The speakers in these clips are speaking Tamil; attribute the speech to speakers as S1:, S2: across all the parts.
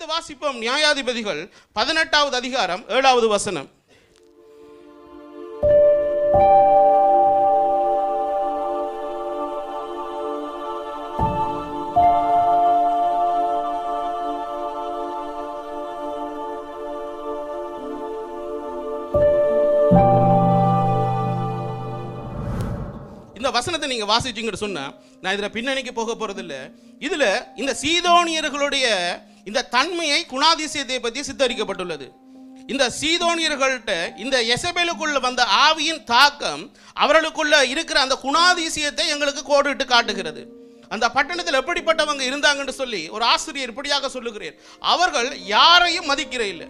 S1: அடுத்து வாசிப்போம் நியாயாதிபதிகள் பதினெட்டாவது அதிகாரம் ஏழாவது வசனம். இந்த வசனத்தை நீங்க வாசிச்சீங்கன்னு சொன்ன நான் இதுல பின்னணிக்கு போக போறதில்ல. இதுல இந்த சீதோனியர்களுடைய இந்த தன்மையை குணாதிசயத்தை பற்றி சித்தரிக்கப்பட்டுள்ளது. இந்த சீதோனியர்கள்ட்ட இந்த எசபேலுக்குள்ள வந்த ஆவியின் தாக்கம் அவர்களுக்குள்ள இருக்கிற அந்த குணாதிசயத்தை எங்களுக்கு கோடிட்டு காட்டுகிறது. அந்த பட்டணத்தில் எப்படிப்பட்டவங்க இருந்தாங்கன்னு சொல்லி ஒரு ஆசிரியர் இப்படியாக சொல்லுகிறேன் அவர்கள் யாரையும் மதிக்கிற இல்லை.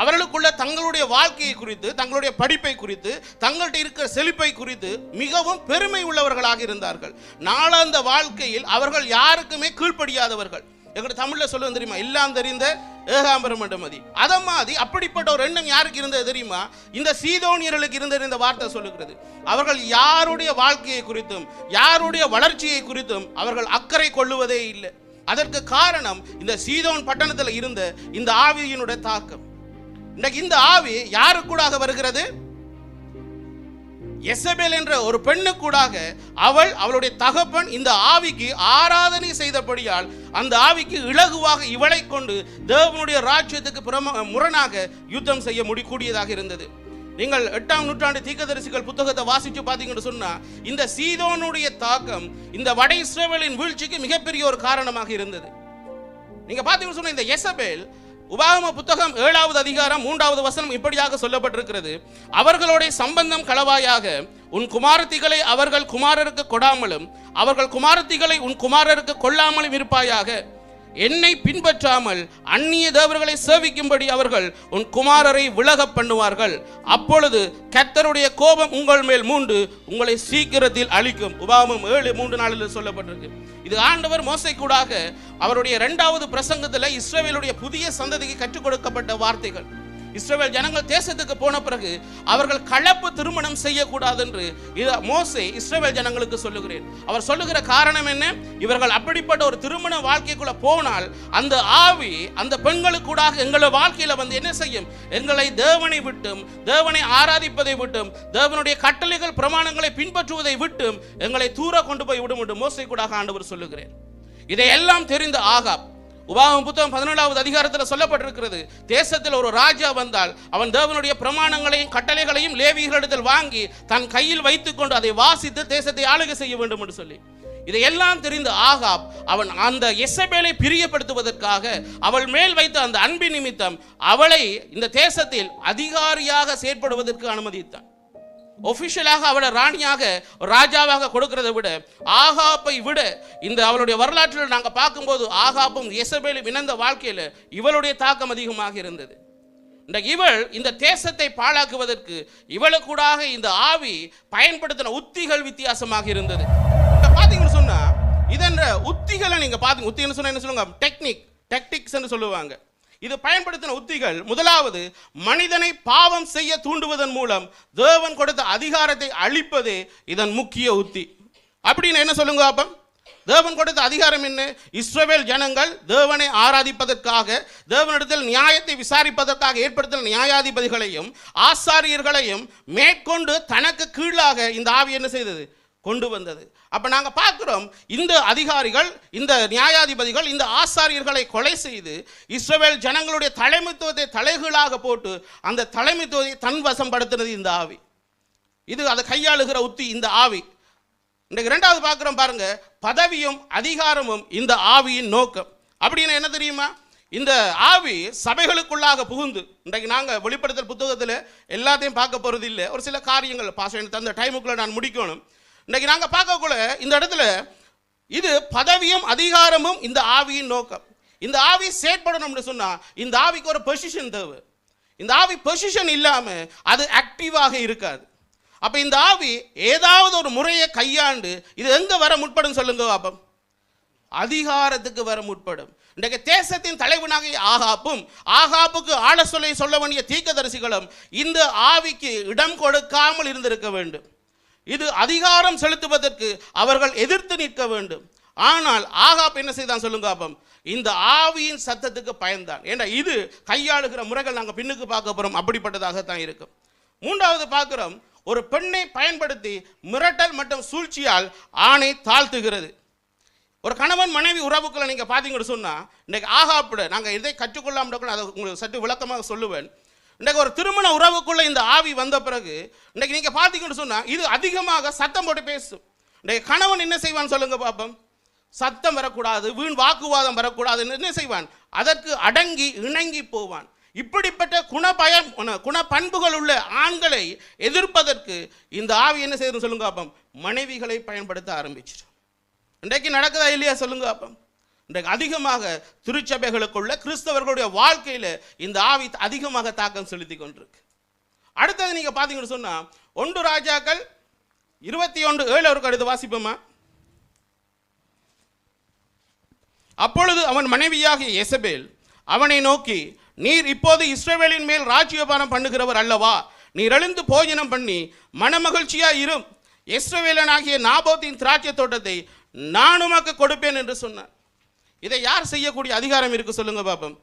S1: அவர்களுக்குள்ள தங்களுடைய வாழ்க்கையை குறித்து தங்களுடைய படிப்பை குறித்து தங்கள்கிட்ட இருக்கிற செழிப்பை குறித்து மிகவும் பெருமை உள்ளவர்களாக இருந்தார்கள். நாளாந்த வாழ்க்கையில் அவர்கள் யாருக்குமே கீழ்ப்படியாதவர்கள். எங்க தமிழில் சொல்லுவது தெரியுமா? எல்லாம் தெரிந்த ஏகாம்பரம் மதி. அதை மாதிரி அப்படிப்பட்ட ஒரு எண்ணம் யாருக்கு இருந்தது தெரியுமா? இந்த சீதோனியர்களுக்கு இருந்தது இந்த வார்த்தை சொல்லுகிறது. அவர்கள் யாருடைய வாழ்க்கையை குறித்தும் யாருடைய வளர்ச்சியை குறித்தும் அவர்கள் அக்கறை கொள்ளுவதே இல்லை. அதற்கு காரணம் இந்த சீதோன் பட்டணத்தில் இருந்த இந்த ஆவியினுடைய தாக்கம். இந்த ஆவி யாருக்கூடாக வருகிறது? எசபேல் என்ற ஒரு பெண்ணுக்கூடாக அவள் அவளுடைய தகப்பன் இந்த ஆவிக்கு ஆராதனை செய்தபடியால் அந்த ஆவிக்கு இலகுவாக இவளை கொண்டு தேவனுடைய ராஜ்யத்துக்கு புறம முரணாக யுத்தம் செய்ய முடிக்கூடியதாக இருந்தது. நீங்கள் எட்டாம் நூற்றாண்டு தீக்கதரிசிகள் புத்தகத்தை வாசிச்சு பார்த்தீங்கன்னு சொன்னா இந்த சீதோனுடைய தாக்கம் இந்த வட இஸ்ரேவேலின் வீழ்ச்சிக்கு மிகப்பெரிய ஒரு காரணமாக இருந்தது. நீங்க பார்த்தீங்கன்னு சொன்னா இந்த எசபேல் உபாகம புத்தகம் ஏழாவது அதிகாரம் மூன்றாவது வசனம் இப்படியாக சொல்லப்பட்டிருக்கிறது. அவர்களுடைய சம்பந்தம் களவாயாக உன் குமாரத்திகளை அவர்கள் குமாரருக்கு கொடாமலும் அவர்கள் குமாரத்திகளை உன் குமாரருக்கு கொள்ளாமலும் இருப்பாயாக. என்னை பின்பற்றாமல் அந்நிய தேவர்களை சேவிக்கும்படி அவர்கள் உன் குமாரரை விலக பண்ணுவார்கள். அப்பொழுது கத்தருடைய கோபம் உங்கள் மேல் மூண்டு உங்களை சீக்கிரத்தில் அழிக்கும். உபாகமம் ஏழு மூன்று நாளில் சொல்லப்பட்டிருக்கு. இது ஆண்டவர் மோசை கூடாக அவருடைய இரண்டாவது பிரசங்கத்தில் இஸ்ரேலுடைய புதிய சந்ததிக்கு கற்றுக் கொடுக்கப்பட்ட வார்த்தைகள். இஸ்ரவேல் ஜனங்கள் தேசத்துக்கு போன பிறகு அவர்கள் கலப்பு திருமணம் செய்யக்கூடாது என்று இது மோசே இஸ்ரவேல் ஜனங்களுக்கு சொல்லுகிறேன். அவர் சொல்லுகிற காரணம் என்ன? இவர்கள் அப்படிப்பட்ட ஒரு திருமண வாழ்க்கைக்குள்ள போனால் அந்த ஆவி அந்த பெண்களுக்கூடாக எங்களை வாழ்க்கையில வந்து என்ன செய்யும்? எங்களை தேவனை விட்டும் தேவனை ஆராதிப்பதை விட்டும் தேவனுடைய கட்டளைகள் பிரமாணங்களை பின்பற்றுவதை விட்டும் எங்களை தூர கொண்டு போய் விடும் என்று மோசை கூடாக ஆண்டவர் சொல்லுகிறேன். இதையெல்லாம் தெரிந்த ஆகாப் உபாகம் புத்தகம் பதினேழாவது அதிகாரத்தில் சொல்லப்பட்டிருக்கிறது. தேசத்தில் ஒரு ராஜா வந்தால் அவன் தேவனுடைய பிரமாணங்களையும் கட்டளைகளையும் லேவியர்களிடத்தில் வாங்கி தன் கையில் வைத்துக்கொண்டு அதை வாசித்து தேசத்தை ஆளுகை செய்ய வேண்டும் என்று சொல்லி. இதையெல்லாம் தெரிந்த ஆகாப் அவன் அந்த எசபேலை பிரியப்படுத்துவதற்காக அவள் மேல் வைத்த அந்த அன்பின் நிமித்தம் அவளை இந்த தேசத்தில் அதிகாரியாக செயற்படுவதற்கு அனுமதித்தான். ஒஃபிஷியலாக அவளை ராணியாக ராஜாவாக கொடுக்கிறத விட ஆகாப்பை விட இந்த அவளுடைய வரலாற்றில் நாங்கள் பார்க்கும்போது ஆகாப்பும் எசபேலும் இணைந்த வாழ்க்கையில் இவளுடைய தாக்கம் அதிகமாக இருந்தது. இந்த இவள் இந்த தேசத்தை பாழாக்குவதற்கு இவளுக்கூடாக இந்த ஆவி பயன்படுத்தின உத்திகள் வித்தியாசமாக இருந்தது. பார்த்தீங்கன்னு சொன்னால் இதென்ற உத்திகளை நீங்கள் பார்த்தீங்க உத்தின்னு சொன்னால் என்ன சொல்லுங்க? டெக்னிக் டெக்டிக்ஸ் சொல்லுவாங்க. இது பயன்படுத்தின உத்திகள். முதலாவது மனிதனை பாவம் செய்ய தூண்டுவதன் மூலம் தேவன் கொடுத்த அதிகாரத்தை அழிப்பதே இதன் முக்கிய உத்தி. அப்படின்னு என்ன சொல்லுங்க அப்ப தேவன் கொடுத்த அதிகாரம் என்ன? இஸ்ரவேல் ஜனங்கள் தேவனை ஆராதிப்பதற்காக தேவனிடத்தில் நியாயத்தை விசாரிப்பதற்காக ஏற்படுத்தின நியாயாதிபதிகளையும் ஆசாரியர்களையும் மேற்கொண்டு தனக்கு கீழாக இந்த ஆவி என்ன செய்தது? கொண்டு வந்தது. அப்போ நாங்கள் பார்க்குறோம் இந்த அதிகாரிகள் இந்த நியாயாதிபதிகள் இந்த ஆசாரியர்களை கொலை செய்து இஸ்ரேல் ஜனங்களுடைய தலைமைத்துவத்தை தலைகீழாக போட்டு அந்த தலைமைத்துவத்தை தன் வசப்படுத்தினது இந்த ஆவி. இது அதை கையாளுகிற உத்தி இந்த ஆவி. இன்றைக்கு ரெண்டாவது பார்க்குறோம் பாருங்க பதவியும் அதிகாரமும் இந்த ஆவியின் நோக்கம். அப்படின்னு என்ன தெரியுமா? இந்த ஆவி சபைகளுக்குள்ளாக புகுந்து இன்றைக்கு நாங்கள் வெளிப்படுத்தல் புத்தகத்தில் எல்லாத்தையும் பார்க்க போகிறது இல்லை ஒரு சில காரியங்கள் பாச எனக்கு தந்த டைமுக்குள்ளே நான் முடிக்கணும். இன்றைக்கி நாங்கள் பார்க்கக்குள்ள இந்த இடத்துல இது பதவியும் அதிகாரமும் இந்த ஆவியின் நோக்கம். இந்த ஆவி செயற்படணும்னு சொன்னால் இந்த ஆவிக்கு ஒரு பொசிஷன் தேவை. இந்த ஆவி பொசிஷன் இல்லாமல் அது ஆக்டிவாக இருக்காது. அப்போ இந்த ஆவி ஏதாவது ஒரு முறையை கையாண்டு இது எங்கே வர முற்படும் சொல்லுங்க பாப்பம். அதிகாரத்துக்கு வர முற்படும். இன்றைக்கு தேசத்தின் தலைவனாக ஆகாப்பும் ஆகாப்புக்கு ஆழ சொல்லை சொல்ல வேண்டிய தீக்கதரிசிகளும் இந்த ஆவிக்கு இடம் கொடுக்காமல் இருந்திருக்க வேண்டும். இது அதிகாரம் செலுத்துவதற்கு அவர்கள் எதிர்த்து நிற்க வேண்டும். ஆனால் ஆகாப் என்ன செய்தான் சொல்லுங்க அப்பம்? இந்த ஆவியின் சத்தத்துக்கு பயந்தான். ஏண்டா இது கையாளுகிற முறைகள் நாங்கள் பின்னுக்கு பார்க்க போகிறோம் அப்படிப்பட்டதாகத்தான் இருக்கும் மூன்றாவது பார்க்குறோம் ஒரு பெண்ணை பயன்படுத்தி மிரட்டல் மற்றும் சூழ்ச்சியால் ஆணை தாழ்த்துகிறது. ஒரு கணவன் மனைவி உறவுக்குள்ள நீங்கள் பார்த்தீங்கன்னு சொன்னால் இன்றைக்கு ஆகாப்பிட நாங்கள் இதை கற்றுக்கொள்ளாமல் அதை உங்களுக்கு சற்று விளக்கமாக சொல்லுவேன். இன்றைக்கு ஒரு திருமண உறவுக்குள்ள இந்த ஆவி வந்த பிறகு இன்றைக்கு நீங்கள் பார்த்தீங்கன்னு சொன்னால் இது அதிகமாக சத்தம் போட்டு பேசும். இன்றைக்கு கணவன் என்ன செய்வான் சொல்லுங்க பாப்போம். சத்தம் வரக்கூடாது வீண் வாக்குவாதம் வரக்கூடாது என்ன செய்வான்? அதற்கு அடங்கி இணங்கி போவான். இப்படிப்பட்ட குணபயம் குண பண்புகள் உள்ள ஆண்களை எதிர்ப்பதற்கு இந்த ஆவி என்ன செய்யணும் சொல்லுங்க பாப்போம். மனைவிகளை பயன்படுத்த ஆரம்பிச்சிடும். இன்றைக்கு நடக்குதா இல்லையா சொல்லுங்க அப்பம் இன்றைக்கு அதிகமாக திருச்சபைகளுக்குள்ள கிறிஸ்தவர்களுடைய வாழ்க்கையில் இந்த ஆவி அதிகமாக தாக்கம் செலுத்தி கொண்டிருக்கு. அடுத்தது நீங்கள் பார்த்தீங்கன்னு சொன்னால் ஒன்று ராஜாக்கள் இருபத்தி ஒன்று ஏழு அவருக்கு அடுத்து வாசிப்போமா? அப்பொழுது அவன் மனைவியாகிய எசபேல் அவனை நோக்கி நீர் இப்போது இஸ்ரவேலின் மேல் ராஜ்யபாரம் பண்ணுகிறவர் அல்லவா? நீர் எழுந்து போஜனம் பண்ணி மனமகிழ்ச்சியாக இரும். இஸ்ரவேலனாகிய நாபோத்தின் திராட்சை தோட்டத்தை நான் உமக்கு கொடுப்பேன் என்று சொன்னார். இதை யார் செய்யக்கூடிய அதிகாரம் இருக்குது சொல்லுங்கள் பாப்போம்.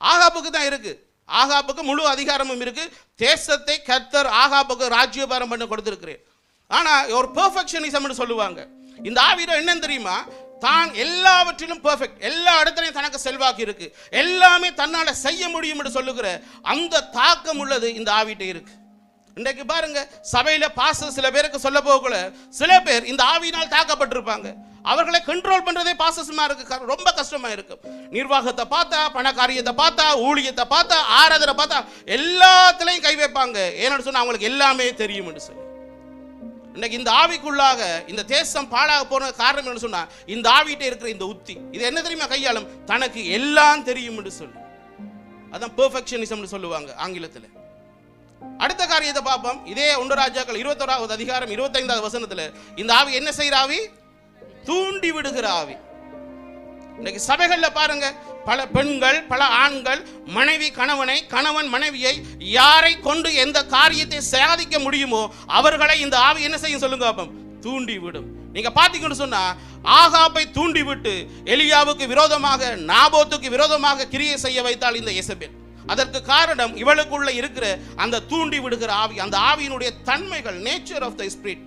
S1: ஆகாப்புக்கு தான் இருக்குது ஆகாப்புக்கு முழு அதிகாரமும் இருக்குது தேசத்தை கர்த்தர் ஆகாப்புக்கு ராஜ்யபாரம் பண்ண கொடுத்துருக்கிறேன் ஆனால் ஒரு பெர்ஃபெக்ஷனிசம்னு சொல்லுவாங்க. இந்த ஆவிரம் என்னன்னு தெரியுமா? தான் எல்லாவற்றிலும் பெர்ஃபெக்ட் எல்லா இடத்துலையும் தனக்கு செல்வாக்கு இருக்கு. எல்லாமே தன்னால் செய்ய முடியும் என்று சொல்லுகிற அந்த தாக்கம் உள்ளது இந்த ஆவிட்ட இருக்கு. இன்றைக்கு பாருங்க சபையில பாச சில பேருக்கு சொல்ல போகல சில பேர் இந்த ஆவியினால் தாக்கப்பட்டிருப்பாங்க. அவர்களை கண்ட்ரோல் பண்றதே பாசசமா இருக்கு. ரொம்ப கஷ்டமா இருக்கும் நிர்வாகத்தை பார்த்தா பண காரியத்தை பார்த்தா ஊழியத்தை பார்த்தா ஆராதனை பார்த்தா எல்லாத்துலயும் கை வைப்பாங்க. ஏன்னு சொன்னா அவங்களுக்கு எல்லாமே தெரியும் சொல்லி. இன்னைக்கு இந்த ஆவிக்குள்ளாக இந்த தேசம் பாழாக போன காரணம் என்ன சொன்னா இந்த ஆவிட்ட இருக்கிற இந்த உத்தி இது என்ன தெரியுமா கையாளும்? தனக்கு எல்லாம் தெரியும் சொல்லி. அதான் பெர்ஃபெக்ஷனிசம்னு சொல்லுவாங்க ஆங்கிலத்தில். அடுத்த காரியத்தை பார்ப்போம். இதே ஒன்று ராஜாக்கள் இருபத்தோராவது அதிகாரம் இருபத்தைந்தாவது வசனத்தில் இந்த ஆவி என்ன செய்கிற ஆவி? தூண்டி விடுகிற ஆவி. இன்னைக்கு சபைகள்ல பாருங்க பல பெண்கள் பல ஆண்கள் மனைவி கணவனை கணவன் மனைவியை யாரை கொண்டு எந்த காரியத்தை சாதிக்க முடியுமோ அவர்களை இந்த ஆவி என்ன செய்யும் சொல்லுங்க அப்போ தூண்டி விடும். நீங்க பாத்தீங்கன்னு சொன்னா ஆகாப்பை தூண்டி விட்டு எலியாவுக்கு விரோதமாக நாபோத்துக்கு விரோதமாக கிரியை செய்ய வைத்தால் இந்த எசபேல் அதற்கு காரணம் இவளுக்குள்ள இருக்கிற அந்த தூண்டி விடுகிற ஆவி அந்த ஆவியினுடைய தன்மைகள் நேச்சர் ஆஃப் த ஸ்பிரிட்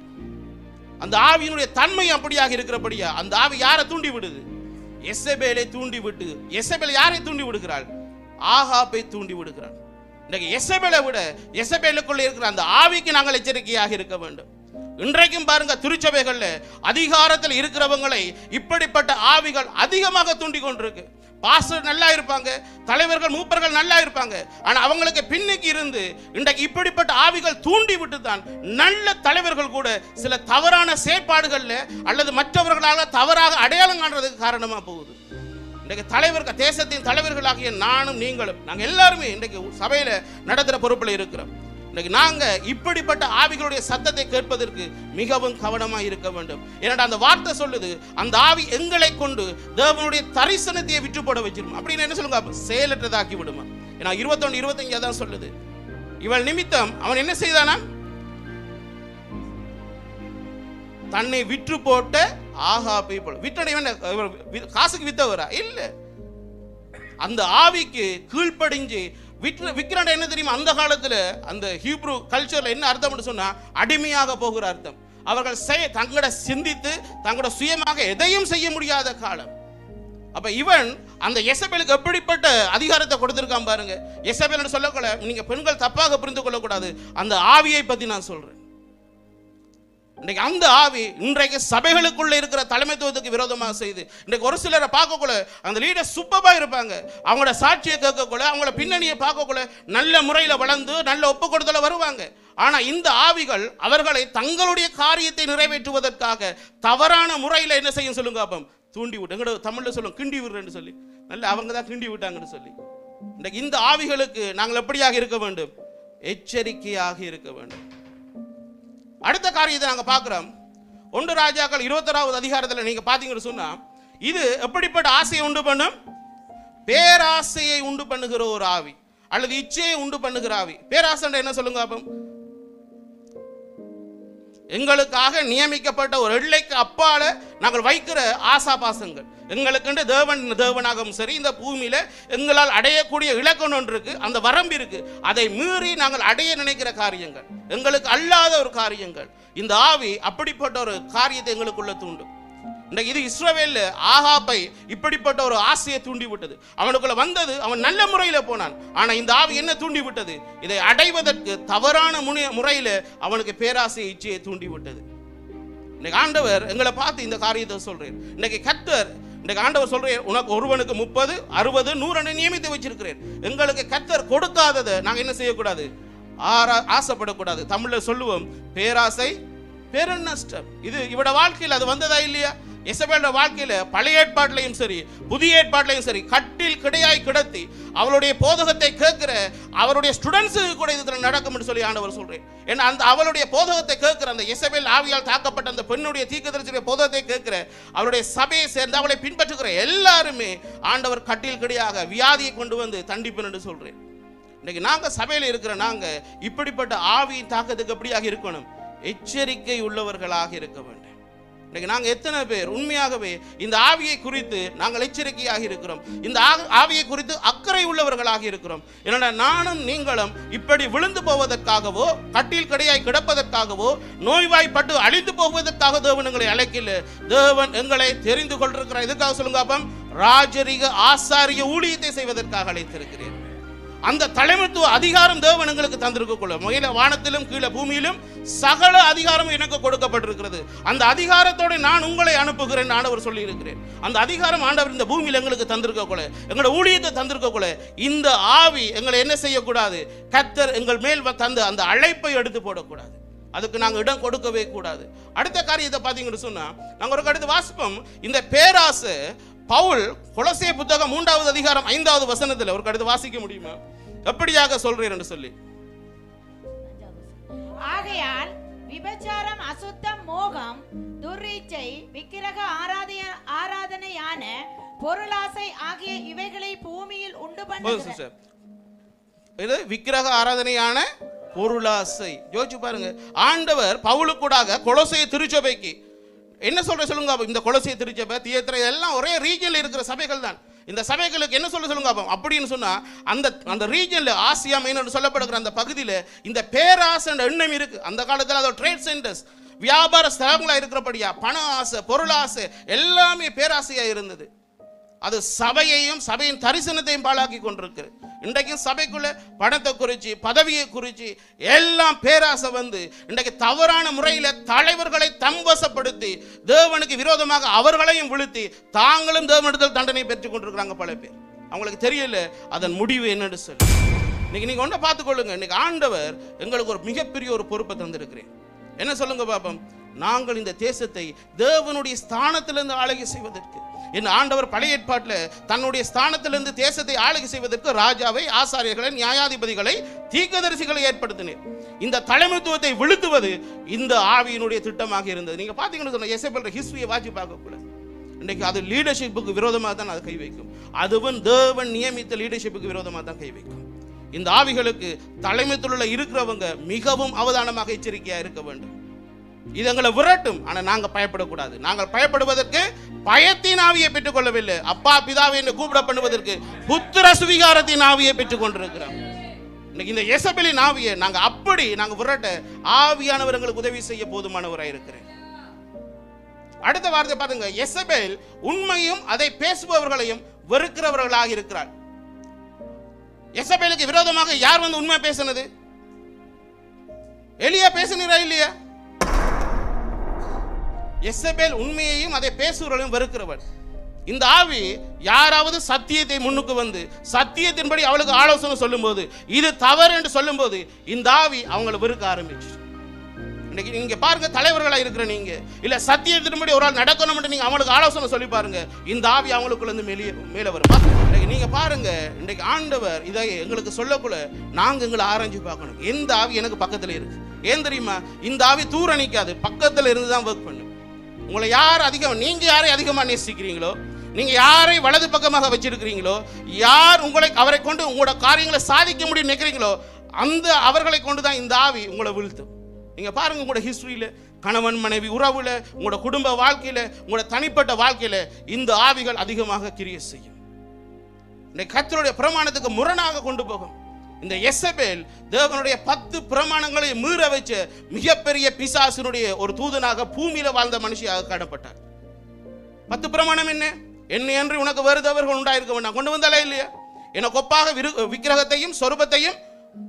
S1: அந்த ஆவியினுடைய தன்மை அப்படியாக இருக்கிறபடியா அந்த ஆவி யாரை தூண்டி விடுது எசபேலை தூண்டி விட்டு எசபேல் யாரை தூண்டி விடுகிறாள் ஆகாப்பை தூண்டி விடுகிறாள் இன்றைக்கு எசபேலை விட எசபேலுக்குள்ள இருக்கிற அந்த ஆவிக்கு நாங்கள் எச்சரிக்கையாக இருக்க வேண்டும். இன்றைக்கும் பாருங்க திருச்சபைகளில் அதிகாரத்தில் இருக்கிறவங்களை இப்படிப்பட்ட ஆவிகள் அதிகமாக தூண்டி கொண்டிருக்கு. பாஸ்டர் நல்லா இருப்பாங்க தலைவர்கள் மூப்பர்கள் நல்லா இருப்பாங்க. ஆனால் அவங்களுக்கு பின்னுக்கு இருந்து இன்றைக்கு இப்படிப்பட்ட ஆவிகள் தூண்டி விட்டு தான் நல்ல தலைவர்கள் கூட சில தவறான செயற்பாடுகளில் அல்லது மற்றவர்களால் தவறாக அடையாளம் காண்றதுக்கு காரணமாக போகுது. இன்றைக்கு தலைவர்கள் தேசத்தின் தலைவர்களாகிய நானும் நீங்களும் நாங்கள் எல்லாருமே இன்றைக்கு சபையில் நடத்துகிற பொறுப்பில் இருக்கிறோம். இன்னைக்கு நாங்க இப்படிப்பட்ட ஆவிகளுடைய சத்தத்தை கேட்பதற்கு மிகவும் கவனமா இருக்க வேண்டும். ஏன்னா அந்த வார்த்தை சொல்லுது அந்த ஆவி எங்களை கொண்டு தேவனுடைய தரிசனத்தையே விற்று போட வச்சிரும் அப்படின்னு என்ன சொல்லுங்க? செயலற்றதாக்கி விடுமா? ஏன்னா இருபத்தொன்று இருபத்தஞ்சு அதான் சொல்லுது. இவள் நிமித்தம் அவன் என்ன செய்தானா? தன்னை விற்று போட்ட ஆகாப்பை போல. விற்றனை காசுக்கு வித்தவரா? இல்ல. அந்த ஆவிக்கு கீழ்ப்படிஞ்சு விற்று விற்கிறான் என்ன தெரியுமா? அந்த காலத்தில் அந்த ஹீப்ரூ கல்ச்சரில் என்ன அர்த்தம்னு சொன்னால் அடிமையாக போகிற அர்த்தம். அவர்கள் செய் தங்களோட சிந்தித்து தங்களோட சுயமாக எதையும் செய்ய முடியாத காலம். அப்போ இவன் அந்த எசபேலுக்கு எப்படிப்பட்ட அதிகாரத்தை கொடுத்துருக்கான் பாருங்க. எசபேல் சொல்லக்கூட நீங்கள் பெண்கள் தப்பாக புரிந்து கொள்ளக்கூடாது. அந்த ஆவியை பற்றி நான் சொல்கிறேன் இன்றைக்கு அந்த ஆவி இன்றைக்கு சபைகளுக்குள்ள இருக்கிற தலைமைத்துவத்துக்கு விரோதமாக செய்து இன்றைக்கு ஒரு சிலரை பார்க்கக்குள்ள அந்த லீடர் சூப்பராக இருப்பாங்க. அவங்களோட சாட்சியை கேட்கக்குள்ள அவங்களோட பின்னணியை பார்க்கக்குள்ள நல்ல முறையில் வளர்ந்து நல்ல ஒப்பு கொடுத்தல வருவாங்க. ஆனால் இந்த ஆவிகள் அவர்களை தங்களுடைய காரியத்தை நிறைவேற்றுவதற்காக தவறான முறையில் என்ன செய்யும் சொல்லுங்க அப்பம் தூண்டி விட்டு எங்கட தமிழில் சொல்லும் கிண்டி விடுறேன்னு சொல்லி. நல்ல அவங்க தான் கிண்டி விட்டாங்கன்னு சொல்லி. இன்றைக்கு இந்த ஆவிகளுக்கு நாங்கள் எப்படியாக இருக்க வேண்டும்? எச்சரிக்கையாக இருக்க வேண்டும். அடுத்த காரியத்தை நாங்கள் பார்க்குறோம். ஒன்று ராஜாக்கள் இருபத்தொராவது அதிகாரத்தில் நீங்கள் பார்த்தீங்கன்னு சொன்னா இது எப்படிப்பட்ட ஆசையை உண்டு பண்ணும்? பேராசையை உண்டு பண்ணுகிற ஒரு ஆவி அல்லது இச்சையை உண்டு பண்ணுகிற ஆவி. பேராசை என்ன சொல்லுங்க அப்போ? எங்களுக்காக நியமிக்கப்பட்ட ஒரு எல்லைக்கு அப்பால நாங்கள் வைக்கிற ஆசா பாசங்கள் எங்களுக்குண்டு தேவன் தேவனாகவும் சரி இந்த பூமியில எங்களால் அடையக்கூடிய இலக்கணம் ஒன்று இருக்கு அந்த வரம்பு இருக்கு. அதை மீறி நாங்கள் அடைய நினைக்கிற காரியங்கள். எங்களுக்கு அல்லாத ஒரு காரியங்கள். இந்த ஆவி அப்படிப்பட்ட ஒரு காரியத்தை எங்களுக்குள்ள தூண்டும். இன்றைக்கு இது இஸ்ரவேல் ஆகாப்பை இப்படிப்பட்ட ஒரு ஆசையை தூண்டி விட்டது அவனுக்குள்ள வந்தது அவன் நல்ல முறையில் போனான். ஆனால் இந்த ஆவி என்ன தூண்டி விட்டது இதை அடைவதற்கு தவறான முனை முறையில் அவனுக்கு பேராசை இச்சையை தூண்டி விட்டது இன்னைக்கு ஆண்டவர் எங்களை பார்த்து இந்த காரியத்தை சொல்றேன் இன்னைக்கு கத்தர் இன்றைக்கு ஆண்டவர் சொல்கிறேன் உனக்கு ஒருவனுக்கு முப்பது அறுபது நூறு நியமித்து வச்சிருக்கிறேன். எங்களுக்கு கத்தர் கொடுக்காததை நாங்கள் என்ன செய்யக்கூடாது? ஆரா ஆசைப்படக்கூடாது. தமிழில் சொல்லுவோம் பேராசை பெருநஷ்டம் இது இவட வாழ்க்கையில் அது வந்ததா இல்லையா? எசபேலோட வாழ்க்கையில பழைய ஏற்பாட்டிலையும் சரி புதிய ஏற்பாட்டிலையும் சரி கட்டில் கிடையாய் கிடத்தி அவளுடைய போதகத்தை கேட்கிற அவருடைய ஸ்டூடெண்ட்ஸுக்கு கூட இது நடக்கும்னு சொல்லி ஆண்டவர் சொல்றேன் ஏன்னா அந்த அவளுடைய போதகத்தை கேட்கிற அந்த எசபேல் ஆவியால் தாக்கப்பட்ட அந்த பெண்ணுடைய தீர்க்கதரிசியுடைய போதகத்தை கேட்கிற அவருடைய சபையை சேர்ந்து அவளை பின்பற்றுகிற எல்லாருமே ஆண்டவர் கட்டில் கிடையாக வியாதியை கொண்டு வந்து தண்டிப்பேன் என்று சொல்றேன் இன்னைக்கு நாங்கள் சபையில் இருக்கிற நாங்கள் இப்படிப்பட்ட ஆவியின் தாக்கத்துக்கு எப்படியாக இருக்கணும்? எச்சரிக்கை உள்ளவர்களாக இருக்க வேண்டும். இன்றைக்கு நாங்கள் எத்தனை பேர் உண்மையாகவே இந்த ஆவியை குறித்து நாங்கள் எச்சரிக்கையாக இருக்கிறோம். இந்த ஆவியை குறித்து அக்கறை உள்ளவர்களாக இருக்கிறோம். என்னடா நானும் நீங்களும் இப்படி விழுந்து போவதற்காகவோ கட்டில் கடையாய் கிடப்பதற்காகவோ நோய்வாய்ப்பட்டு அழிந்து போவதற்காக தேவன் எங்களை அழைக்கல. தேவன் எங்களை தெரிந்து கொண்டிருக்கிறார். எதுக்காக சொல்லுங்க அப்பம்? ராஜரிக ஆசாரிய ஊழியத்தை செய்வதற்காக அழைத்திருக்கிறேன் அந்த தலைமைத்துவ அதிகாரம் தேவன் எங்களுக்கு முயல வானத்திலும் கீழே பூமியிலும் சகல அதிகாரம் எனக்கு கொடுக்கப்பட்டிருக்கிறது. அந்த அதிகாரத்தோட நான் உங்களை அனுப்புகிறேன் ஆண்டவர் சொல்லி இருக்கிறேன் அந்த அதிகாரம் ஆண்டவர் இந்த பூமியில் எங்களுக்கு தந்திருக்க கொள்ள. எங்களோட ஊழியத்தை தந்திருக்க இந்த ஆவி எங்களை என்ன செய்யக்கூடாது? கத்தர் எங்கள் மேல் தந்து அந்த அழைப்பை எடுத்து போடக்கூடாது. அதுக்கு நாங்கள் இடம் கொடுக்கவே கூடாது. அடுத்த காரியத்தை பார்த்தீங்கன்னு சொன்னால் நாங்கள் ஒரு அடுத்து வாசிப்போம். இந்த பேராசை பவுல் கொலசே புத்தகம் மூன்றாவது அதிகாரம் ஐந்தாவது வசனத்தில் ஒரு கடுத்து வாசிக்க முடியுமா? எப்படியாக சொல்றேன் என்று சொல்லி.
S2: ஆகையால் விபச்சாரம் அசுத்தம் மோகம் துர்ரீச்சை விக்கிரக ஆராதய ஆராதனையான பொருளாசை ஆகிய இவைகளை பூமியில் உண்டு
S1: போதும்
S2: பண்ணுகிற
S1: சிஸ்டர் இது விக்கிரக ஆராதனையான பொருளாசை. யோசிச்சு பாருங்க. ஆண்டவர் பவுலுக்கூடாக கொலசைய திருச்சபைக்கு என்ன சொல்ற சொல்லுங்க இந்த கொலசிய திருச்சபை தியேத்திரை எல்லாம் ஒரே ரீஜனில் இருக்கிற சபைகள் தான். இந்த சபைகளுக்கு என்ன சொல்ல சொல்லுங்க அப்போ? அப்படின்னு சொன்னால் அந்த அந்த ரீஜனில் ஆசியா மெயின் சொல்லப்படுகிற அந்த பகுதியில் இந்த பேராசன்ற எண்ணம் இருக்கு. அந்த காலத்தில் அதோட ட்ரேட் சென்டர்ஸ் வியாபார ஸ்தலங்களாக இருக்கிறபடியா பண ஆசை பொருளாசை எல்லாமே பேராசையாக இருந்தது. அது சபையையும் சபையின் தரிசனத்தையும் பாழாக்கி கொண்டிருக்கு. இன்றைக்கும் சபைக்குள்ள பணத்தை குறித்து பதவியை குறித்து எல்லாம் பேராசை வந்து இன்றைக்கு தவறான முறையில் தலைவர்களை தம்வசப்படுத்தி தேவனுக்கு விரோதமாக அவர்களையும் விழுத்தி தாங்களும் தேவனிடத்தில் தண்டனை பெற்றுக் கொண்டிருக்கிறாங்க பல பேர். அவங்களுக்கு தெரியல அதன் முடிவு என்னன்னு சொல்லி. இன்னைக்கு நீங்க ஒன்றை பார்த்துக்கொள்ளுங்க இன்னைக்கு ஆண்டவர் எங்களுக்கு ஒரு மிகப்பெரிய ஒரு பொறுப்பை தந்திருக்கிறேன் என்ன சொல்லுங்க பாபம் நாங்கள் இந்த தேசத்தை தேவனுடைய ஸ்தானத்திலிருந்து ஆளுகை செய்வதற்கு என் ஆண்டவர் பழைய ஏற்பாட்டில் தன்னுடைய ஸ்தானத்திலிருந்து தேசத்தை ஆளுகை செய்வதற்கு ராஜாவை ஆசாரியர்களை நியாயாதிபதிகளை தீக்கதரிசிகளை ஏற்படுத்தினேன். இந்த தலைமைத்துவத்தை விழுத்துவது இந்த ஆவியினுடைய திட்டமாக இருந்தது. நீங்கள் பார்த்தீங்கன்னு சொன்ன எசபெல் ஹிஸ்டரியை வாட்சி பார்க்கக்கூடாது இன்னைக்கு அது லீடர்ஷிப்புக்கு விரோதமாக தான் அது கை வைக்கும். அதுவும் தேவன் நியமித்த லீடர்ஷிப்புக்கு விரோதமாக தான் கை வைக்கும். இந்த ஆவிகளுக்கு தலைமைத்துள்ள இருக்கிறவங்க மிகவும் அவதானமாக எச்சரிக்கையாக இருக்க வேண்டும். இது எங்களை விரட்டும். ஆனா நாங்க பயப்படக்கூடாது. நாங்கள் பயப்படுவதற்கு பயத்தின் ஆவியை பெற்றுக்கொள்ளவில்லை. அப்பா பிதாவை என்று கூப்பிட பண்ணுவதற்கு புத்திர சுவிகாரத்தின் ஆவியை பெற்றுக் கொண்டிருக்கிறோம் இன்னைக்கு இந்த எசபெலின் ஆவியை நாங்கள் அப்படி நாங்கள் விரட்ட ஆவியானவர் எங்களுக்கு உதவி செய்ய போதுமானவராக இருக்கிறேன். அடுத்த வார்த்தை பாருங்க. எசபேல் உண்மையும் அதை பேசுபவர்களையும் வெறுக்கிறவர்களாக இருக்கிறார். எசபேலுக்கு விரோதமாக யார் வந்து உண்மை பேசினது? எலியா பேசினீரா இல்லையா? எசபேல் உண்மையையும் அதை பேசுகிறவர்களையும் வெறுக்கிறவள் இந்த ஆவி யாராவது சத்தியத்தை முன்னுக்கு வந்து சத்தியத்தின்படி அவளுக்கு ஆலோசனை சொல்லும்போது இது தவறு என்று சொல்லும்போது இந்த ஆவி அவங்கள வெறுக்க ஆரம்பிச்சு இன்னைக்கு நீங்க பாருங்க தலைவர்களா இருக்கிற நீங்க. இல்ல சத்தியத்தின்படி ஒரு ஆள் நடக்கணும்னு நீங்க அவங்களுக்கு ஆலோசனை சொல்லி பாருங்க இந்த ஆவி அவங்களுக்குள்ள இருந்து மேலே மேல வருமா. இன்னைக்கு நீங்க பாருங்க இன்னைக்கு ஆண்டவர் இதை எங்களுக்கு சொல்லக்குள்ள நாங்க எங்களை ஆராய்ஞ்சு பார்க்கணும். எந்த ஆவி எனக்கு பக்கத்துல இருக்கு? ஏன் தெரியுமா? இந்த ஆவி தூர நிற்காது பக்கத்துல இருந்து தான் ஒர்க் பண்ணு உங்களை யார் அதிகம் நீங்க யாரை அதிகமாக நேசிக்கிறீங்களோ நீங்க யாரை வலது பக்கமாக வச்சிருக்கிறீங்களோ யார் உங்களை அவரை கொண்டு உங்களோட காரியங்களை சாதிக்க முடியும் நினைக்கிறீங்களோ அந்த அவர்களை கொண்டு தான் இந்த ஆவி உங்களை வீழ்த்தும். நீங்கள் பாருங்கள் உங்களோட ஹிஸ்ட்ரியில் கணவன் மனைவி உறவில் உங்களோட குடும்ப வாழ்க்கையில் உங்களோட தனிப்பட்ட வாழ்க்கையில் இந்த ஆவிகள் அதிகமாக கிரியை செய்யும். இன்னைக்கு பிரமாணத்துக்கு முரணாக கொண்டு போகும். இந்த எசபேல் தேவனுடைய பத்து பிரமாணங்களை மீற வச்ச மிகப்பெரிய பிசாசினுடைய ஒரு தூதனாக பூமியில வாழ்ந்த மனுஷியாக காணப்பட்டார். பத்து பிரமாணம் என்ன? என்னை என்று உனக்கு வருதவர்கள் உண்டாயிருக்க வேண்டாம். கொண்டு வந்தாலே இல்லையா? எனக்கு ஒப்பாக விரு விக்கிரகத்தையும் சொரூபத்தையும்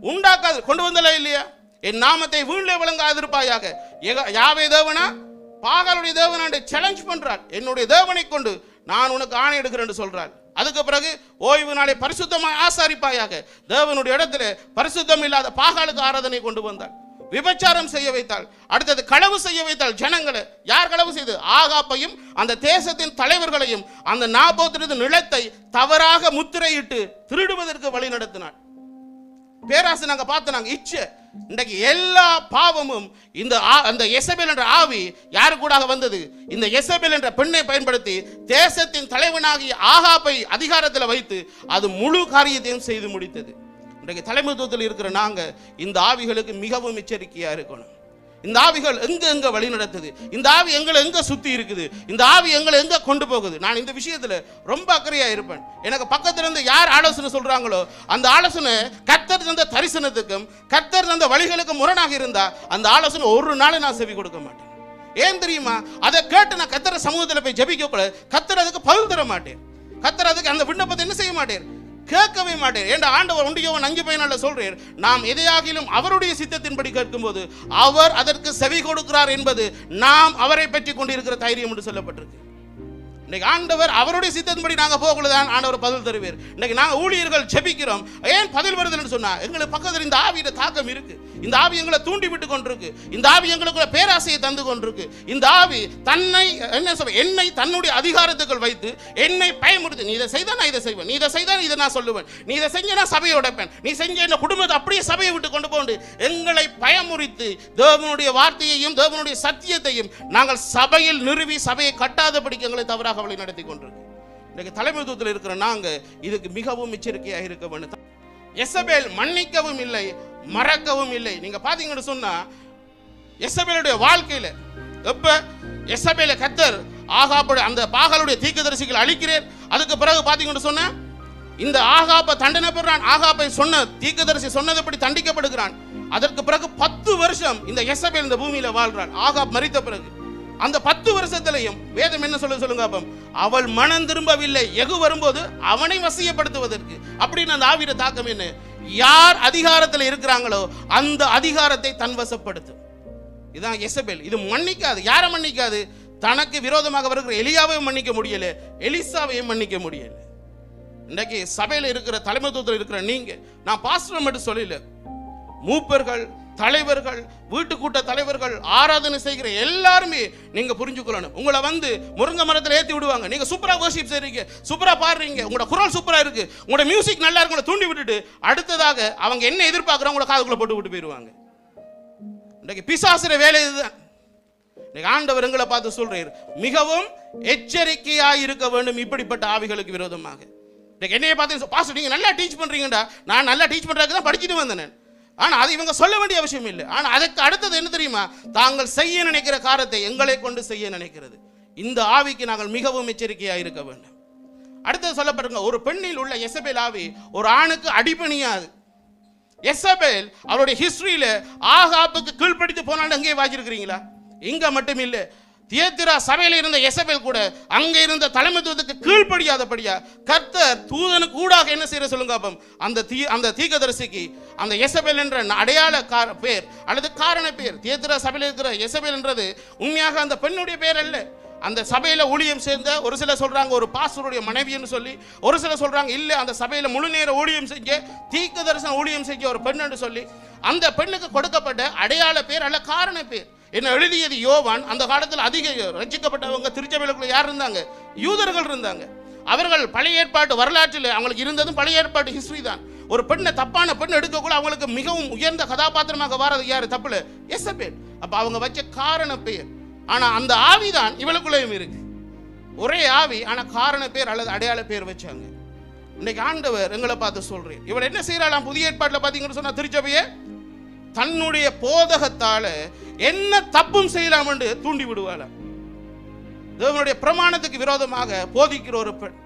S1: உண்டாக்காது. கொண்டு வந்தாலே இல்லையா? என் நாமத்தை வீணிலே விளங்காதிருப்பாயாக. ஏக- யாவே தேவனா? பாகலுடைய தேவனாண்டு சேலஞ்ச் பண்றார். என்னுடைய தேவனை கொண்டு நான் உனக்கு ஆணை எடுக்கிறேன் என்று சொல்றார். அதுக்கு பிறகு ஓய்வு நாளை பரிசுத்தமாக ஆசாரிப்பாயாக. தேவனுடைய இடத்துல பரிசுத்தம் இல்லாத பாகாலுக்கு ஆராதனை கொண்டு வந்தாள். விபச்சாரம் செய்ய வைத்தாள். அடுத்தது களவு செய்ய வைத்தாள். ஜனங்களை யார் களவு செய்து ஆகாப்பையும் அந்த தேசத்தின் தலைவர்களையும் அந்த நாபோத்திரது நிலத்தை தவறாக முத்திரையிட்டு திருடுவதற்கு வழி நடத்தினாள். பேராசை நாங்க பார்த்து நாங்கள் இச்சை. இன்றைக்கு எல்லா பாவமும் இந்த ஆ- அந்த எசபேல் என்ற ஆவி யாரு கூடாக வந்தது? இந்த எசபேல் என்ற பெண்ணை பயன்படுத்தி தேசத்தின் தலைவனாகிய ஆகாப்பை அதிகாரத்தில் வைத்து அது முழு காரியத்தையும் செய்து முடித்தது. இன்றைக்கு தலைமைத்துவத்தில் இருக்கிற நாங்கள் இந்த ஆவிகளுக்கு மிகவும் எச்சரிக்கையாக இருக்கணும். இந்த ஆவிகள் எங்க எங்க வழி நடத்துது? இந்த ஆவி எங்களை எங்க சுத்தி இருக்குது? இந்த ஆவி எங்களை எங்க கொண்டு போகுது? நான் இந்த விஷயத்துல ரொம்ப அக்கறையா இருப்பேன். எனக்கு பக்கத்துல இருந்து யார் ஆலோசனை சொல்றாங்களோ அந்த ஆலோசனை கத்தர் தந்த தரிசனத்துக்கும் கத்தர் தந்த வழிகளுக்கும் முரணாக இருந்தா அந்த ஆலோசனை ஒரு நாள் நான் செவி கொடுக்க மாட்டேன். ஏன் தெரியுமா? அதை கேட்டு நான் கத்தர சமூகத்தில் போய் ஜபிக்க கூட கத்துறதுக்கு அதுக்கு பதில் தர மாட்டேன். கத்துறதுக்கு அந்த விண்ணப்பத்தை என்ன செய்ய மாட்டேன்? கேட்கவே மாட்டேன். ஏண்ட ஆண்டவர் ஒன்றியவன் அஞ்சு பயனால சொல்றேன் நாம் எதையாகிலும் அவருடைய சித்தத்தின்படி கேட்கும்போது அவர் அதற்கு செவி கொடுக்கிறார் என்பது நாம் அவரை பற்றி கொண்டிருக்கிற தைரியம் என்று சொல்லப்பட்டிருக்கு. இன்னைக்கு ஆண்டவர் அவருடைய சித்தத்தின்படி நாங்க போகக்கூடாது ஆண்டவர் பதில் தருவீர். இன்னைக்கு நாங்கள் ஊழியர்கள் ஜெபிக்கிறோம் ஏன் பதில் வருதுன்னு சொன்னா எங்களுக்கு பக்கத்தில் இந்த ஆவியோட தாக்கம் இருக்கு. இந்த ஆவி எங்களை தூண்டி விட்டு கொண்டிருக்கு. இந்த ஆவி எங்களுக்குள்ள பேராசையை தந்து கொண்டிருக்கு. இந்த ஆவி தன்னை என்ன சொல்ற என்னை தன்னுடைய அதிகாரத்துக்குள் வைத்து என்னை பயமுறுத்தி நீ இதை செய்தா நான் இதை செய்வேன். நீ இதை செய்தா இதை நான் சொல்லுவேன். நீ இதை செஞ்ச நான் சபையை உடைப்பேன். நீ செஞ்ச என்ன குடும்பத்தை அப்படியே சபையை விட்டு கொண்டு போண்டு. எங்களை பயமுறித்து தேவனுடைய வார்த்தையையும் தேவனுடைய சத்தியத்தையும் நாங்கள் சபையில் நிறுவி சபையை கட்டாதபடிக்கு எங்களை தவறாக வழி நடத்தி கொண்டிருக்கு. இன்றைக்கு தலைமைத்துவத்தில் இருக்கிற நாங்க இதுக்கு மிகவும் எச்சரிக்கையாக இருக்க வேண்டும். எசபேல் மன்னிக்கவும் இல்லை மறக்கவும் இல்லை. நீங்க பாத்தீங்கன்னு சொன்னா எசபேலுடைய வாழ்க்கையில எப்ப எசபேல கத்தர் ஆகாப்புடைய அந்த பாகலுடைய தீக்கதரிசிகள் அழிக்கிறேன் அதுக்கு பிறகு பாத்தீங்கன்னு சொன்ன இந்த ஆகாப்ப தண்டனை பெறான் ஆகாப்பை சொன்ன தீக்கதரிசி சொன்னதுபடி தண்டிக்கப்படுகிறான். அதற்கு பிறகு பத்து வருஷம் இந்த எசபேல் இந்த பூமியில வாழ்றான். ஆகாப் மறித்த பிறகு. அந்த பத்து வருஷத்திலையும் வேதம் என்ன சொல்ல சொல்லுங்க அப்போ? அவள் மனம் திரும்பவில்லை. எகு வரும்போது அவனை வசியப்படுத்துவதற்கு. அப்படின்னு அந்த ஆவிர தாக்கம் என்ன? யார் அதிகாரத்தில் இருக்கிறாங்களோ அந்த அதிகாரத்தை தன் வசப்படுத்தும் இதுதான் எசபேல் இது மன்னிக்காது. யாரை மன்னிக்காது? தனக்கு விரோதமாக வருகிற எலியாவையும் மன்னிக்க முடியல. எலிசாவையும் மன்னிக்க முடியல. இன்றைக்கு சபையில் இருக்கிற தலைமைத்துவத்தில் இருக்கிற நீங்கள் நான் பாஸ்டர் மட்டும் சொல்லல. மூப்பர்கள் தலைவர்கள் வீட்டு கூட்ட தலைவர்கள் ஆராதனை செய்கிற எல்லாருமே நீங்க புரிஞ்சுக்கொள்ளணும். உங்களை வந்து முருங்கை மரத்தில் ஏற்றி விடுவாங்க. நீங்க சூப்பரா வர்ஷிப் செய்றீங்க சூப்பரா பாடுறீங்க உங்களோட குரல் சூப்பரா இருக்கு உங்களோட மியூசிக் நல்லா இருக்கு தூண்டி விட்டுட்டு அடுத்ததாக அவங்க என்ன எதிர்பார்க்குறாங்க உங்களை காதுக்குள்ள போட்டு விட்டு போயிடுவாங்க இன்றைக்கு பிசாசுற வேலை இதுதான். இன்னைக்கு ஆண்டவர் எங்களை பார்த்து சொல்கிறீர் மிகவும் எச்சரிக்கையாக இருக்க வேண்டும் இப்படிப்பட்ட ஆவிகளுக்கு விரோதமாக. இன்னைக்கு என்னைய பார்த்து பாஸ்டர் நீங்கள் நல்லா டீச் பண்ணுறீங்கடா நான் நல்லா டீச் பண்ணுறதுக்கு தான் படிச்சுட்டு வந்தேன் ஆனால் அது இவங்க சொல்ல வேண்டிய அவசியம் இல்லை. ஆனால் அதுக்கு அடுத்தது என்ன தெரியுமா? தாங்கள் செய்ய நினைக்கிற காரத்தை எங்களை கொண்டு செய்ய நினைக்கிறது. இந்த ஆவிக்கு நாங்கள் மிகவும் எச்சரிக்கையாக இருக்க வேண்டும். அடுத்தது சொல்லப்படுங்க ஒரு பெண்ணில் உள்ள எசபேல் ஆவி ஒரு ஆணுக்கு அடிபணியாது. எசபேல் அவருடைய ஹிஸ்டரியில் ஆகாப்புக்கு கீழ்ப்படித்து போனாலும் அங்கேயே வாசிருக்கிறீங்களா இங்கே மட்டும் இல்லை தியத்திரா சபையில் இருந்த எசபேல் கூட அங்கே இருந்த தலைமைத்துவத்துக்கு கீழ்ப்படியாதபடியா கர்த்தர் தூதனு கூடாக என்ன செய்யற சொல்லுங்க அப்பம்? அந்த தீ அந்த தீகதரிசிக்கு அந்த எசபேல் என்ற அடையாள கார பேர் அல்லது காரண பேர் தியத்திரா சபையில் இருக்கிற எசபேல் என்றது உண்மையாக அந்த பெண்ணுடைய பேர் அல்ல. அந்த சபையில் ஊழியம் சேர்ந்த ஒரு சிலர் சொல்கிறாங்க ஒரு பாஸ்டருடைய மனைவின்னு சொல்லி ஒரு சிலர் சொல்கிறாங்க இல்லை அந்த சபையில் முழு நேர ஊழியம் செஞ்ச தீக்க தரிசனம் ஊழியம் செஞ்ச ஒரு பெண்ணுன்னு சொல்லி அந்த பெண்ணுக்கு கொடுக்கப்பட்ட அடையாள பேர் அல்ல காரண பேர். என்ன எழுதியது யோவான் அந்த காலத்தில் அதிக ரசிக்கப்பட்டவங்க திருச்சபையிலுக்குள்ள யார் இருந்தாங்க? யூதர்கள் இருந்தாங்க. அவர்கள் பழைய ஏற்பாட்டு வரலாற்றில் அவங்களுக்கு இருந்ததும் பழைய ஏற்பாட்டு ஹிஸ்ட்ரி தான். ஒரு பெண்ணை தப்பான பெண் எடுக்கக்கூட அவங்களுக்கு மிகவும் உயர்ந்த கதாபாத்திரமாக வாரது யார்? தப்புல எசபேல் அப்போ அவங்க வச்ச காரண பெயர். ஆனால் அந்த ஆவிதான் இவளுக்குள்ளேயும் இருக்கு. ஒரே ஆவி ஆனால் காரண பேர் அல்லது அடையாள பேர் வச்சாங்க. இன்னைக்கு ஆண்டவர் எங்களை பார்த்து சொல்றேன் இவள் என்ன செய்யறாளாம் புதிய ஏற்பாட்டில் பார்த்தீங்கன்னு சொன்னா திருச்சபையை தன்னுடைய போதகத்தால என்ன தப்பும் செய்யலாம் என்று தூண்டி விடுவாளாம் தேவனுடைய பிரமாணத்துக்கு விரோதமாக போதிக்கிற ஒரு பெண்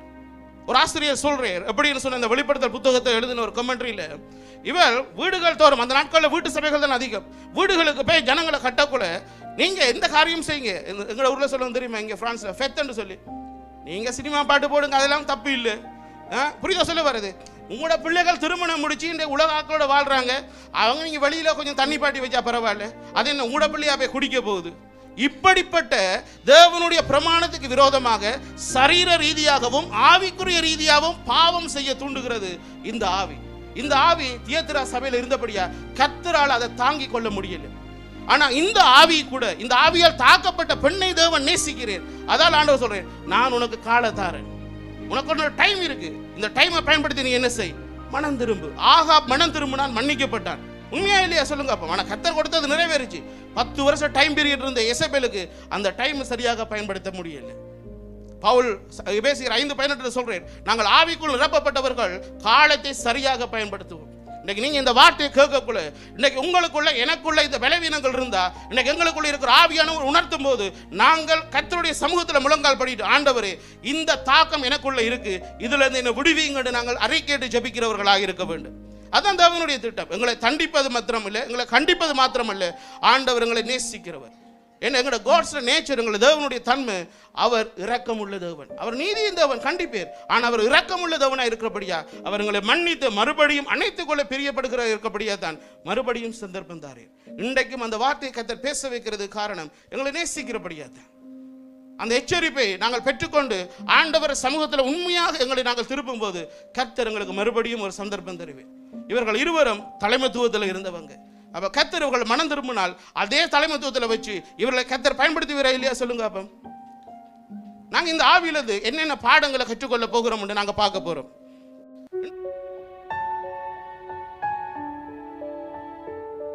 S1: ஒரு ஆசிரியர் சொல்றார். எப்படின்னு சொன்ன இந்த வெளிப்படுத்தல் புத்தகத்தை எழுதின ஒரு கமெண்ட்ரியில இவர் வீடுகள் தோறும் அந்த நாட்களில் வீட்டு சபைகள் தான் அதிகம். வீடுகளுக்கு போய் ஜனங்களை கட்டக்குள்ள நீங்க எந்த காரியம் செய்யுங்க? எங்களை எங்களோட ஊர்ல சொல்லுவோம் தெரியுமா? இங்க பிரான்ஸ்ல ஃபெத்துன்னு சொல்லி. நீங்க சினிமா பாட்டு போடுங்க அதெல்லாம் தப்பு இல்லை. ஆ, புரியுதா சொல்ல வருது உங்களோட பிள்ளைகள் திருமணம் முடிச்சு இந்த உலக ஆக்களோட வாழ்றாங்க. அவங்க நீங்க வெளியில கொஞ்சம் தண்ணி பாட்டி வச்சா பரவாயில்ல. அது என்ன உங்களோட பிள்ளையா போய் குடிக்க போகுது. இப்படிப்பட்ட தேவனுடைய பிரமாணத்துக்கு விரோதமாக சரீர ரீதியாகவும் ஆவிக்குரிய ரீதியாகவும் பாவம் செய்ய தூண்டுகிறது இந்த ஆவி. இந்த ஆவி தியத்திரா சபையில் இருந்தபடியா கத்தரால் அதை தாங்கிக் கொள்ள முடியல. ஆனா இந்த ஆவி கூட இந்த ஆவியால் தாக்கப்பட்ட பெண்ணை தேவன் நேசிக்கிறேன். அதால் ஆண்டவர் சொல்றேன் நான் உனக்கு காலை தாரேன் உனக்கு ஒரு டைம் இருக்கு. இந்த டைமை பயன்படுத்தி நீ என்ன செய்? மனம் திரும்பு. ஆகா மனம் திரும்பினால் மன்னிக்கப்பட்டான். உண்மையா இல்லையா? சொல்லுங்க அப்ப. ஆனா கத்தர் கொடுத்தது நிறைவேறுச்சு. பத்து வருஷம் டைம் பீரியட் இருந்த எசபேலுக்கு அந்த டைம் சரியாக பயன்படுத்த முடியல. பவுல் பேசுகிற ஐந்து பதினெட்டு சொல்றேன் நாங்கள் ஆவிக்குள் நிரப்பப்பட்டவர்கள் காலத்தை சரியாக பயன்படுத்துவோம். இன்னைக்கு நீங்க இந்த வார்த்தையை கேட்கக்குள்ள இன்னைக்கு உங்களுக்குள்ள எனக்குள்ள இந்த விளைவீனங்கள் இருந்தா இன்னைக்கு எங்களுக்குள்ள இருக்கிற ஆவியானவர் உணர்த்தும் போது நாங்கள் கத்தருடைய சமூகத்தில் முழங்கால் படிட்டு ஆண்டவரே இந்த தாக்கம் எனக்குள்ள இருக்கு இதுல இருந்து என்ன விடுவீங்கன்னு நாங்கள் அறிக்கையிட்டு ஜெபிக்கிறவர்களாக இருக்க வேண்டும். அதான் தேவனுடைய திட்டம். எங்களை தண்டிப்பது மாத்திரமல்ல எங்களை கண்டிப்பது மாத்திரமல்ல. ஆண்டவர் எங்களை நேசிக்கிறவர். என்ன எங்களோட காட்ஸ் நேச்சர் எங்களை தேவனுடைய தன்மை அவர் இரக்கமுள்ள தேவன். அவர் நீதியின் தேவன் கண்டிப்பேர். ஆனால் அவர் இரக்கமுள்ள தேவனாக இருக்கிறபடியா அவர் எங்களை மன்னித்து மறுபடியும் அனைத்து கொள்ள பிரியப்படுகிற இருக்கிறபடியா தான் மறுபடியும் சந்தர்ப்பம் தாரேன் இன்றைக்கும் அந்த வார்த்தையை கத்தர் பேச வைக்கிறது காரணம் எங்களை நேசிக்கிறபடியா தான். அந்த எச்சரிப்பை நாங்கள் பெற்றுக்கொண்டு ஆண்டவர் சமூகத்தில் உண்மையாக எங்களை நாங்கள் திருப்பும்போது கர்த்தர் எங்களுக்கு மறுபடியும் ஒரு சந்தர்ப்பம் தருவேன் இவர்கள் இருவரும் தலைமைத்துவத்தில் இருந்தவங்க. அப்போ கத்தர் இவர்கள் மனம் திரும்பினால் அதே தலைமைத்துவத்தில் வச்சு இவர்களை கத்தர் பயன்படுத்துவீரா இல்லையா சொல்லுங்க அப்போ. நாங்கள் இந்த ஆவியிலது என்னென்ன பாடங்களை கற்றுக்கொள்ள போகிறோம் நாங்கள் பார்க்க போகிறோம்